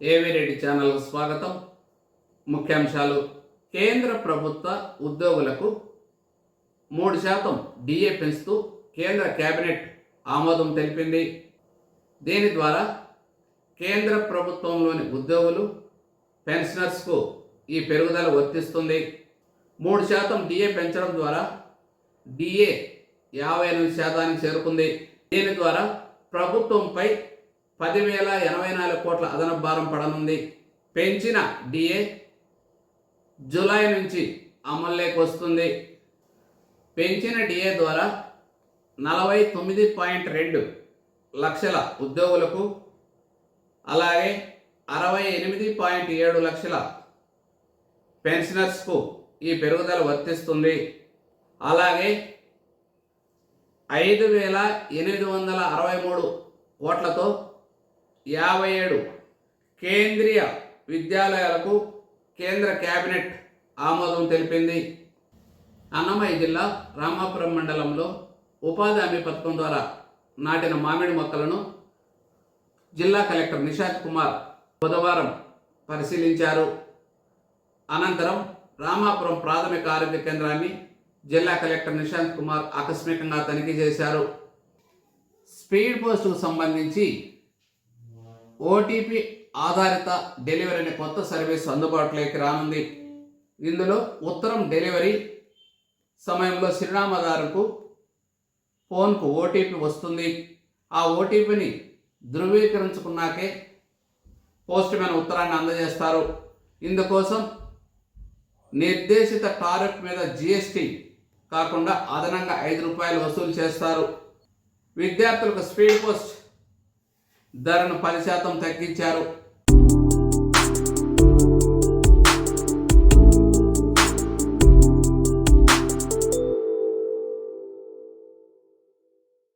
ఏవీ రెడ్డి ఛానల్ స్వాగతం. ముఖ్యాంశాలు. కేంద్ర ప్రభుత్వ ఉద్యోగులకు మూడు శాతం డిఏ పెంచుతూ కేంద్ర కేబినెట్ ఆమోదం తెలిపింది. దీని ద్వారా కేంద్ర ప్రభుత్వంలోని ఉద్యోగులు పెన్షనర్స్కు ఈ పెరుగుదల వర్తిస్తుంది. మూడు శాతం డిఏ పెంచడం ద్వారా డిఏ యాభై ఎనిమిది శాతానికి చేరుకుంది. దీని ద్వారా ప్రభుత్వంపై పదివేల ఎనభై నాలుగు కోట్ల అదనపు భారం పడనుంది. పెంచిన డిఏ జూలై నుంచి అమల్లోకి వస్తుంది. పెంచిన డిఏ ద్వారా నలభై తొమ్మిది పాయింట్ రెండు లక్షల ఉద్యోగులకు అలాగే అరవై ఎనిమిది పాయింట్ ఏడు లక్షల పెన్షనర్స్కు ఈ పెరుగుదల వర్తిస్తుంది. అలాగే ఐదు వేల ఎనిమిది వందల అరవై మూడు కోట్లతో యాభై ఏడు కేంద్రీయ విద్యాలయాలకు కేంద్ర కేబినెట్ ఆమోదం తెలిపింది. అన్నమయ్య జిల్లా రామాపురం మండలంలో ఉపాధి హామీ పథకం ద్వారా నాటిన మామిడి మొక్కలను జిల్లా కలెక్టర్ నిషాద్ కుమార్ బుధవారం పరిశీలించారు. అనంతరం రామాపురం ప్రాథమిక ఆరోగ్య కేంద్రాన్ని జిల్లా కలెక్టర్ నిశాంత్ కుమార్ ఆకస్మికంగా తనిఖీ చేశారు. స్పీడ్ పోస్టుకు సంబంధించి ఓటీపీ ఆధారిత డెలివరీ అనే కొత్త సర్వీస్ అందుబాటులోకి రానుంది. ఇందులో ఉత్తరం డెలివరీ సమయంలో చిరునామాదారుకు ఫోన్కు ఓటీపీ వస్తుంది. ఆ ఓటీపీని ధృవీకరించుకున్నాకే పోస్ట్ మ్యాన్ ఉత్తరాన్ని అందజేస్తారు. ఇందుకోసం నిర్దేశిత టారిఫ్ మీద జిఎస్టి కాకుండా అదనంగా ఐదు రూపాయలు వసూలు చేస్తారు. విద్యార్థులకు స్పీడ్ పోస్ట్ ధరను పది శాతం తగ్గించారు.